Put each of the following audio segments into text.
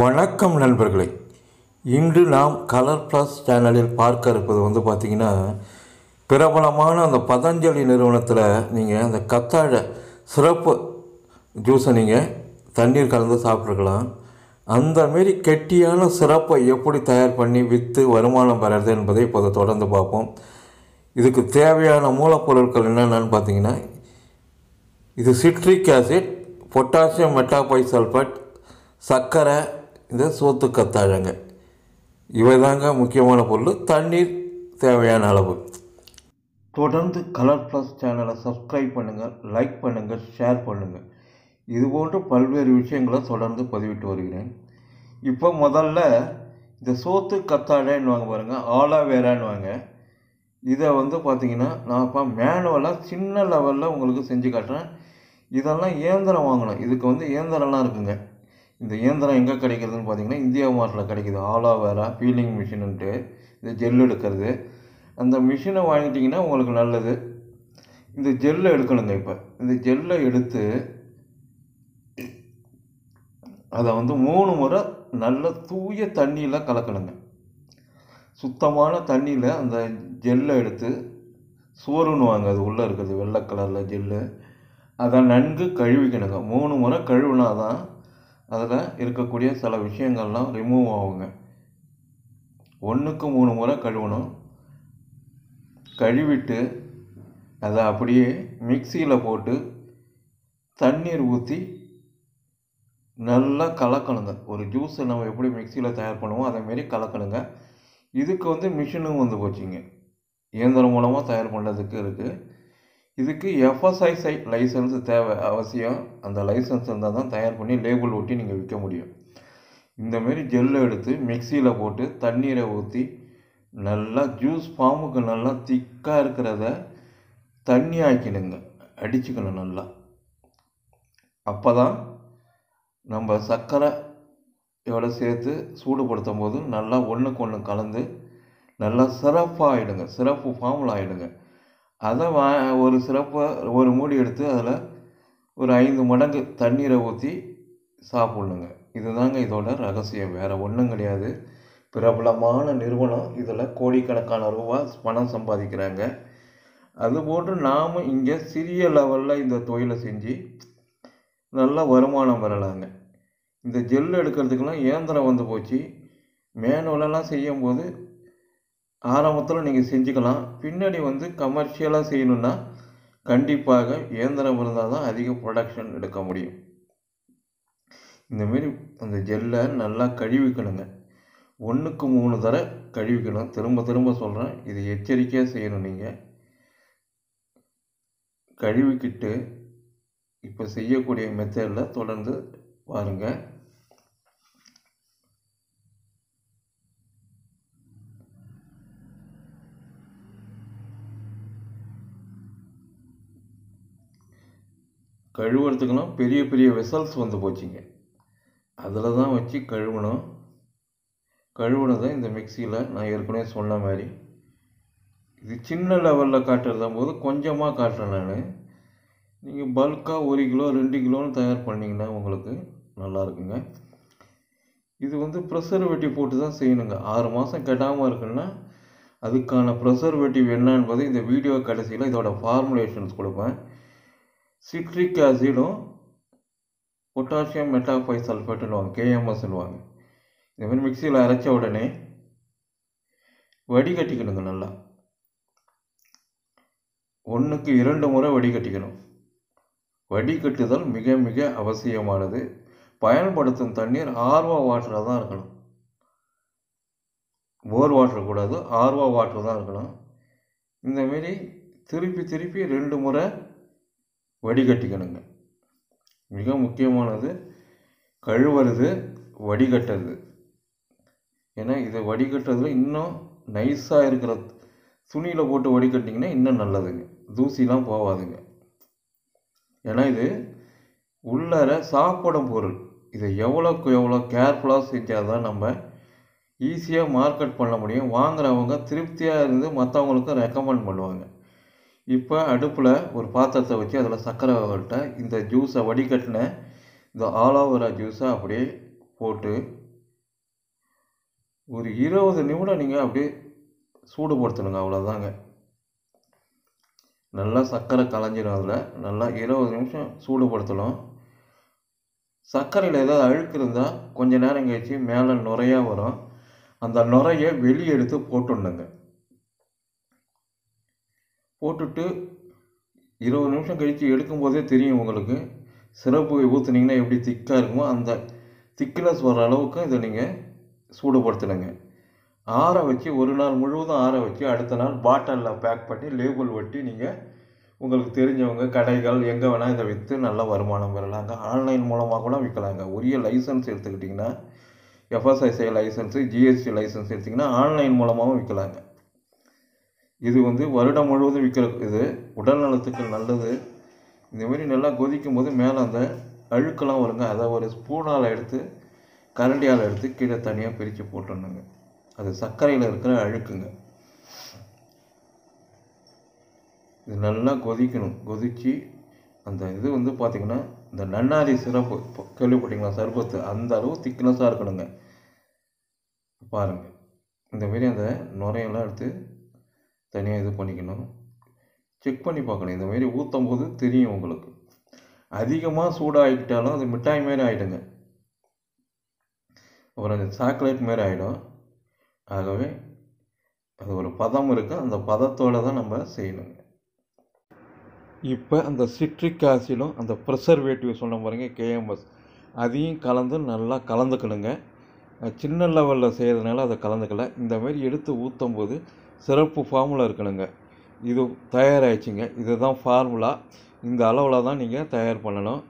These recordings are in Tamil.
வணக்கம் நண்பர்களே. இன்று நாம் கலர் ப்ளஸ் சேனலில் பார்க்க இருப்பது வந்து பார்த்திங்கன்னா பிரபலமான அந்த பதஞ்சலி நிறுவனத்தில் நீங்கள் அந்த கத்தாழை சிறப்பு ஜூஸை நீங்கள் தண்ணீர் கலந்து சாப்பிட்ருக்கலாம் அந்த மாரி கெட்டியான சிறப்பை எப்படி தயார் பண்ணி விற்று வருமானம் பெறது என்பதை இப்போது தொடர்ந்து பார்ப்போம். இதுக்கு தேவையான மூலப்பொருட்கள் என்னென்னு பார்த்தீங்கன்னா இது சிட்ரிக் ஆசிட் பொட்டாசியம் மெட்டாபைசல்ஃபட் சர்க்கரை இந்த சோத்து கத்தாழங்க. இவை தாங்க முக்கியமான பொருள். தண்ணீர் தேவையான அளவு. தொடர்ந்து கலர் ப்ளஸ் சேனலை சப்ஸ்கிரைப் பண்ணுங்கள் லைக் பண்ணுங்கள் ஷேர் பண்ணுங்கள் இது போன்ற பல்வேறு விஷயங்களை தொடர்ந்து பதிவிட்டு வருகிறேன். இப்போ முதல்ல இந்த சோத்து கத்தாழைன்னு வாங்க பாருங்கள் ஆலாவேரான்னு வாங்க. இதை வந்து பார்த்தீங்கன்னா நான் இப்போ மேனுவலாக சின்ன லெவலில் உங்களுக்கு செஞ்சு காட்டுறேன். இதெல்லாம் இயந்திரம் வாங்கணும். இதுக்கு வந்து இயந்திரம்லாம் இருக்குங்க. இந்த இயந்திரம் எங்கே கிடைக்கிறதுன்னு பார்த்தீங்கன்னா இந்தியா மார்ட்டில் கிடைக்குது. ஆலாவேரா பீலிங் மிஷினுன்ட்டு இந்த ஜெல் எடுக்கிறது. அந்த மிஷினை வாங்கிட்டிங்கன்னா உங்களுக்கு நல்லது. இந்த ஜெல்லை எடுக்கணுங்க இப்போ. இந்த ஜெல்லை எடுத்து அதை வந்து மூணு முறை நல்ல தூய தண்ணியில் கலக்கணுங்க. சுத்தமான தண்ணியில் அந்த ஜெல்லை எடுத்து சோறுன்னுவாங்க அது உள்ளே இருக்கிறது வெள்ளை கலரில் ஜெல்லு. அதை நன்கு கழுவிக்கணுங்க. மூணு முறை கழுவினா தான் அதில் இருக்கக்கூடிய சில விஷயங்கள்லாம் ரிமூவ் ஆகுங்க. ஒன்றுக்கு மூணு முறை கழுவணும். கழுவிட்டு அதை அப்படியே மிக்சியில் போட்டு தண்ணீர் ஊற்றி நல்லா கலக்கணுங்க. ஒரு ஜூஸை நம்ம எப்படி மிக்சியில் தயார் பண்ணுவோம் அதேமாரி கலக்கணுங்க. இதுக்கு வந்து மிஷினும் வந்து போச்சுங்க. இயந்திரம் மூலமாக தயார் பண்ணுறதுக்கு இருக்குது இதுக்கு எஃப்எஸ்ஐசை லைசன்ஸ் தேவை அவசியம். அந்த லைசன்ஸ் இருந்தால் தான் தயார் பண்ணி லேபிள் ஒட்டி நீங்கள் விற்க முடியும். இந்தமாரி ஜெல்லை எடுத்து மிக்சியில் போட்டு தண்ணீரை ஊற்றி நல்லா ஜூஸ் ஃபார்முக்கு நல்லா திக்காக இருக்கிறத தண்ணி ஆக்கிடுங்க. அடிச்சுக்கணும் நல்லா. அப்போ தான் நம்ம சர்க்கரை சேர்த்து சூடுபடுத்தும் போது நல்லா ஒன்றுக்கு ஒன்று கலந்து நல்லா சிறப்பாக ஆகிடுங்க சிறப்பு ஃபார்மில் ஆகிடுங்க அதை வா ஒரு சிறப்பை ஒரு மூடி எடுத்து அதில் ஒரு ஐந்து மடங்கு தண்ணீரை ஊற்றி சாப்பிட்ணுங்க. இதுதாங்க இதோட ரகசியம். வேறு ஒன்றும் கிடையாது. பிரபலமான நிறுவனம். இதில் கோடிக்கணக்கான ரூபா பணம் சம்பாதிக்கிறாங்க. அதுபோன்று நாம் இங்கே சிறிய லெவலில் இந்த தொழிலை செஞ்சு நல்ல வருமானம் வரலாங்க. இந்த ஜெல் எடுக்கிறதுக்கெல்லாம் இயந்திரம் வந்து போச்சு. மேனுவலெல்லாம் செய்யும்போது ஆரம்பத்தில் நீங்கள் செஞ்சுக்கலாம். பின்னாடி வந்து கமர்ஷியலாக செய்யணுன்னா கண்டிப்பாக இயந்திரம் இருந்தால் தான் அதிக ப்ரொடக்ஷன் எடுக்க முடியும். இந்தமாரி அந்த ஜெல்லை நல்லா கழுவிக்கணுங்க. ஒன்றுக்கு மூணு தடவை கழுவிக்கணும். திரும்ப திரும்ப சொல்கிறேன் இது எச்சரிக்கையாக செய்யணும் நீங்கள் கழுவிக்கிட்டு இப்போ செய்யக்கூடிய மெத்தடில் தொடர்ந்து பாருங்கள் கழுவுறதுக்கெல்லாம் பெரிய பெரிய வெசல்ஸ் வந்து போச்சுங்க. அதில் தான் வச்சு கழுவணும் கழுவுனதை இந்த மிக்சியில் நான் ஏற்கனவே சொன்ன மாதிரி இது சின்ன லெவலில் காட்டுறதும் போது கொஞ்சமாக காட்டுறேன் நான். நீங்கள் பல்காக ஒரு கிலோ ரெண்டு கிலோன்னு தயார் பண்ணிங்கன்னா உங்களுக்கு நல்லா இருக்குங்க. இது வந்து ப்ரெசர்வேட்டிவ் போட்டு தான் செய்யணுங்க. ஆறு மாதம் கெட்டாமல் இருக்குன்னா அதுக்கான ப்ரெசர்வேட்டிவ் என்ன பார்த்து இந்த வீடியோ கடைசியில் இதோட ஃபார்முலேஷன்ஸ் கொடுப்பேன். சிட்ரிக் ஆசிடும் பொட்டாசியம் மெட்டாஃபை சல்ஃபேட்டுன்னு கேஎம்எஸ் சொல்லுவாங்க இந்த மாதிரி மிக்சியில் அரைச்ச உடனே வடிகட்டிக்கணுங்க நல்லா. ஒன்றுக்கு இரண்டு முறை வடிகட்டிக்கணும். வடிகட்டுதல் மிக மிக அவசியமானது. பயன்படுத்தும் தண்ணீர் ஆர்வா வாட்டராக தான் இருக்கணும். போர் வாட்டர் கூடாது ஆர்வா வாட்டர் தான் இருக்கணும். இந்தமாரி திருப்பி திருப்பி ரெண்டு முறை வடிகட்டிக்கணுங்க. மிக முக்கியமானது கழுவுறது வடிகட்டுறது. ஏன்னா இதை வடிகட்டுறதுல இன்னும் நைஸாக இருக்கிற துணியில் போட்டு வடிகட்டிங்கன்னா இன்னும் நல்லதுங்க. தூசிலாம் போகாதுங்க ஏன்னா இது உள்ளார சாப்பிடும் பொருள். இதை எவ்வளோக்கு எவ்வளோ கேர்ஃபுல்லாக செஞ்சால் தான் நம்ம ஈஸியாக மார்க்கெட் பண்ண முடியும். வாங்குறவங்க திருப்தியாக இருந்து மற்றவங்களுக்கும் ரெக்கமெண்ட் பண்ணுவாங்க. இப்போ அடுப்பில் ஒரு பாத்திரத்தை வச்சு அதில் சர்க்கரை விட்ட இந்த ஜூஸை வடிகட்டின இந்த ஆலோவேரா ஜூஸை அப்படியே போட்டு ஒரு இருபது நிமிடம் நீங்கள் அப்படியே சூடுபடுத்தணுங்க அவ்வளோதாங்க நல்லா சர்க்கரை கலைஞ்சிடும் அதில். நல்லா இருபது நிமிஷம் சூடுபடுத்தணும். சர்க்கரையில் ஏதாவது அழுக்கு இருந்தால் கொஞ்ச நேரம் கழிச்சு மேலே நுரையாக வரும். அந்த நுரையை வெளியே எடுத்து போட்டுடணுங்க. போட்டுட்டு இருபது நிமிஷம் கழித்து எடுக்கும்போதே தெரியும் உங்களுக்கு. சிறப்பு ஊற்றுனீங்கன்னா எப்படி திக்காக இருக்குமோ அந்த திக்னஸ் வர அளவுக்கு இதை நீங்கள் சூடுபடுத்தணுங்க ஆற வச்சு ஒரு நாள் முழுவதும் ஆற வச்சு அடுத்த நாள் பாட்டிலில் பேக் பண்ணி லேபிள் ஒட்டி நீங்கள் உங்களுக்கு தெரிஞ்சவங்க கடைகள் எங்கே வேணால் இதை விற்று நல்ல வருமானம் பெறலாங்க. ஆன்லைன் மூலமாக கூட விற்கலாங்க உரிய லைசன்ஸ் எடுத்துக்கிட்டிங்கன்னா எஃப்எஸ்ஐசிஐ லைசன்ஸு ஜிஎஸ்டி லைசன்ஸ் எடுத்திங்கன்னா ஆன்லைன் மூலமாகவும் விற்கலாங்க இது வந்து வருடம் முழுவதும் விற்கிற இது உடல் நலத்துக்கு நல்லது. இந்த மாதிரி நல்லா கொதிக்கும் போது மேலே அந்த அழுக்கெல்லாம் வருங்க. அதை ஒரு ஸ்பூனால் எடுத்து கரண்டியால் எடுத்து கீழே தனியாக பிரித்து போட்டுடணுங்க. அது சர்க்கரையில் இருக்கிற அழுக்குங்க. இது நல்லா கொதிக்கணும். கொதித்து அந்த இது வந்து பார்த்திங்கன்னா இந்த நன்னாரி சிறப்பு கேள்விப்பட்டிங்களா கேள்விப்பட்டீங்களா? சர்பத்து. அந்த அளவு திக்னஸாக இருக்கணுங்க. பாருங்கள் இந்தமாரி அந்த நுரையெல்லாம் எடுத்து தனியாக இது பண்ணிக்கணும். செக் பண்ணி பார்க்கணும். இந்தமாரி ஊற்றும் போது தெரியும் உங்களுக்கு. அதிகமாக சூடாகிக்கிட்டாலும் அது மிட்டாய் மாரி ஆகிடுங்க அப்புறம் அந்த சாக்லேட் மாரி ஆகிடும் ஆகவே அது ஒரு பதம் இருக்குது அந்த பதத்தோடு தான் நம்ம செய்யணுங்க. இப்போ அந்த சிட்ரிக் ஆசிலும் அந்த ப்ரிசர்வேட்டிவ் சொன்ன பாருங்க கேஎம்எஸ் அதையும் கலந்து நல்லா கலந்துக்கணுங்க. சின்ன லெவலில் செய்கிறதுனால அதை கலந்துக்கல. இந்த மாதிரி எடுத்து ஊற்றும் போது சிறப்பு ஃபார்முலா இருக்கணுங்க. இது தயாராகிடுச்சிங்க இதுதான் ஃபார்முலா இந்த அளவில் தான் நீங்கள் தயார் பண்ணணும்.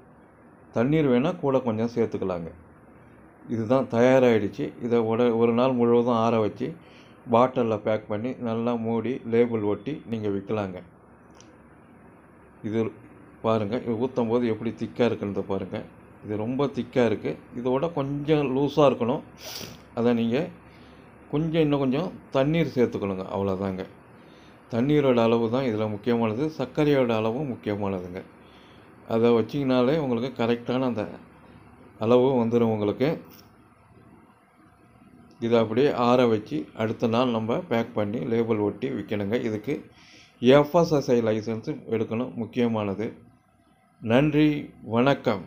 தண்ணீர் வேணால் கூட கொஞ்சம் சேர்த்துக்கலாங்க. இதுதான் தயாராகிடுச்சு இதை உட ஒரு நாள் முழுவதும் ஆற வச்சு பாட்டிலில் பேக் பண்ணி நல்லா மூடி லேபிள் ஒட்டி நீங்கள் விற்கலாங்க இது பாருங்கள் இது ஊற்றும் போது எப்படி திக்காக இருக்குன்றத பாருங்கள் இது ரொம்ப திக்காக இருக்குது இதோட கொஞ்சம் லூஸாக இருக்கணும். அதை நீங்கள் கொஞ்சம் இன்னும் கொஞ்சம் தண்ணீர் சேர்த்துக்கணுங்க. அவ்வளோதாங்க தண்ணீரோட அளவு தான் இதில் முக்கியமானது. சர்க்கரையோட அளவும் முக்கியமானதுங்க. அதை வச்சிங்கனாலே உங்களுக்கு கரெக்டான அந்த அளவு வந்துடும் உங்களுக்கு. இதை அப்படியே ஆற வச்சு அடுத்த நாள் நம்ம பேக் பண்ணி லேபிள் ஒட்டி விற்கணுங்க இதுக்கு எஃப்எஸ்எஸ்ஐ லைசன்ஸு எடுக்கணும். முக்கியமானது. நன்றி. வணக்கம்.